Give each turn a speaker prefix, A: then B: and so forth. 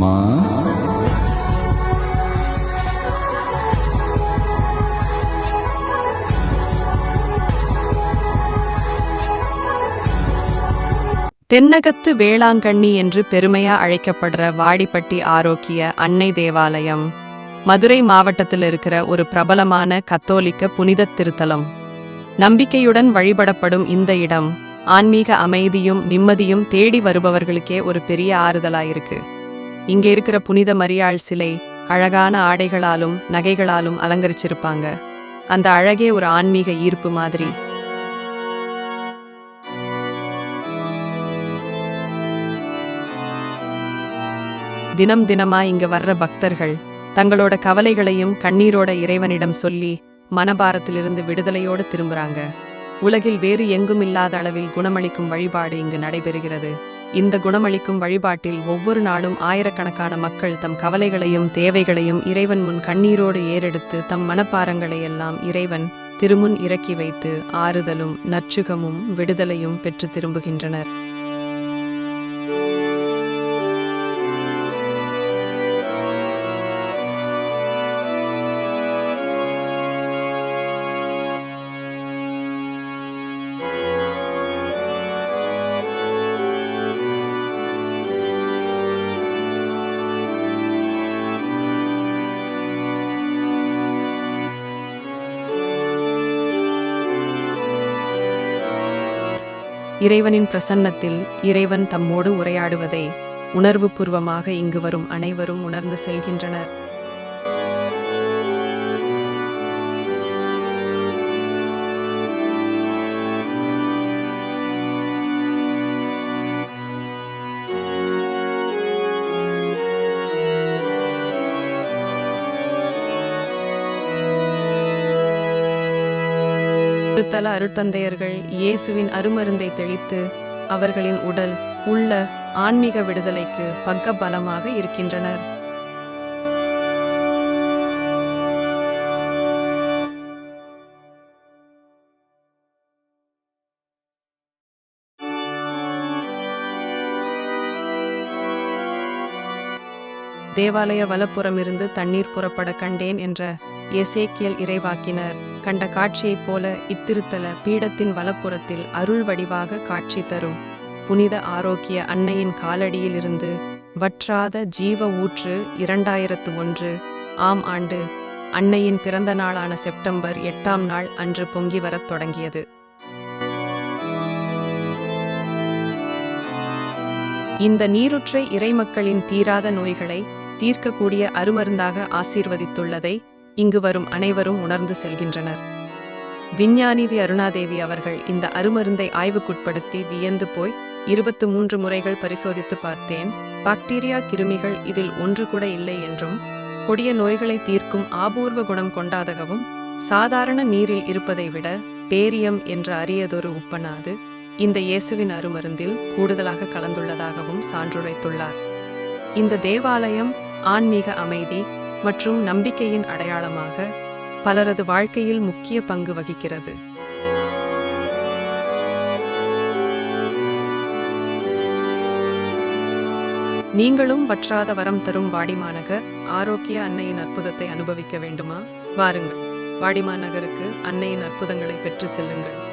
A: Come
B: தென்னகத்து Velankanni என்று பெருமையா அழைக்கப்படுற வாடிப்பட்டி ஆரோக்கிய அன்னை தேவாலயம் மதுரை மாவட்டத்தில் இருக்கிற ஒரு பிரபலமான கத்தோலிக்க புனித திருத்தலம். நம்பிக்கையுடன் வழிபடப்படும் இந்த இடம் ஆன்மீக அமைதியும் நிம்மதியும் தேடி வருபவர்களுக்கே ஒரு பெரிய ஆறுதலாயிருக்கு. இங்க இருக்கிற புனித மரியாள் சிலை அழகான ஆடைகளாலும் நகைகளாலும் அலங்கரிச்சிருப்பாங்க. அந்த அழகே ஒரு ஆன்மீக ஈர்ப்பு மாதிரி. தினம் தினமா இங்க வர்ற பக்தர்கள் தங்களோட கவலைகளையும் கண்ணீரோட இறைவனிடம் சொல்லி மனபாரத்திலிருந்து விடுதலையோடு திரும்புறாங்க. உலகில் வேறு எங்கும் இல்லாத அளவில் குணமளிக்கும் வழிபாடு இங்கு நடைபெறுகிறது. இந்த குணமளிக்கும் வழிபாட்டில் ஒவ்வொரு நாளும் ஆயிரக்கணக்கான மக்கள் தம் கவலைகளையும் தேவைகளையும் இறைவன் முன் கண்ணீரோடு ஏறெடுத்து தம் மனப்பாரங்களை எல்லாம் இறைவன் திருமுன் இறக்கி வைத்து ஆறுதலும் நற்சுகமும் விடுதலையும் பெற்று திரும்புகின்றனர். இறைவனின் பிரசன்னத்தில் இறைவன் தம்மோடு உரையாடுவதை உணர்வுபூர்வமாக இங்கு வரும் அனைவரும் உணர்ந்து செல்கின்றனர். திருத்தல அருட்தந்தையர்கள் இயேசுவின் அருமருந்தை தெளித்து அவர்களின் உடல் உள்ள ஆன்மீக விடுதலைக்கு பக்க பலமாக இருக்கின்றனர். தேவாலய வலப்புறமிருந்து தண்ணீர் புறப்பட கண்டேன் என்ற எசேக்கியல் இறைவாக்கினர் கண்ட காட்சியைப் போல இத்திருத்தல பீடத்தின் வலப்புறத்தில் அருள் வடிவாக காட்சி தரும். புனித ஆரோக்கிய அன்னையின் காலடியிலிருந்து வற்றாத ஜீவ ஊற்று இரண்டாயிரத்து ஒன்று. ஆம் ஆண்டு அன்னையின் பிறந்த நாளான செப்டம்பர் எட்டாம் நாள் அன்று பொங்கி வரத் தொடங்கியது. இந்த நீருற்றை இறைமக்களின் தீராத நோய்களை தீர்க்கக்கூடிய அருமருந்தாக ஆசீர்வதித்துள்ளதை இங்கு வரும் அனைவரும் உணர்ந்து செல்கின்றனர். விஞ்ஞானி வி அருணாதேவி அவர்கள் இந்த அருமருந்தை ஆய்வுக்குட்படுத்தி வியந்து போய் இருபத்து மூன்று முறைகள் பரிசோதித்து பார்த்தேன். பாக்டீரியா கிருமிகள் இதில் ஒன்று கூட இல்லை என்றும் கொடிய நோய்களை தீர்க்கும் ஆபூர்வ குணம் கொண்டாதகவும் சாதாரண நீரில் இருப்பதை விட பேரியம் என்ற அரியதொரு உப்பனாது இந்த இயேசுவின் அருமருந்தில் கூடுதலாக கலந்துள்ளதாகவும் சான்றுரைத்துள்ளார் இந்த தேவாலயம் ஆன்மீக அமைதி மற்றும் நம்பிக்கையின் அடையாளமாக பலரது வாழ்க்கையில் முக்கிய பங்கு வகிக்கிறது. நீங்களும் வற்றாத வரம் தரும் வாடிமாநகர் ஆரோக்கிய அன்னையின் அற்புதத்தை அனுபவிக்க வேண்டுமா? வாருங்கள். வாடிமாநகருக்கு அன்னையின் அற்புதங்களை பெற்று செல்லுங்கள்.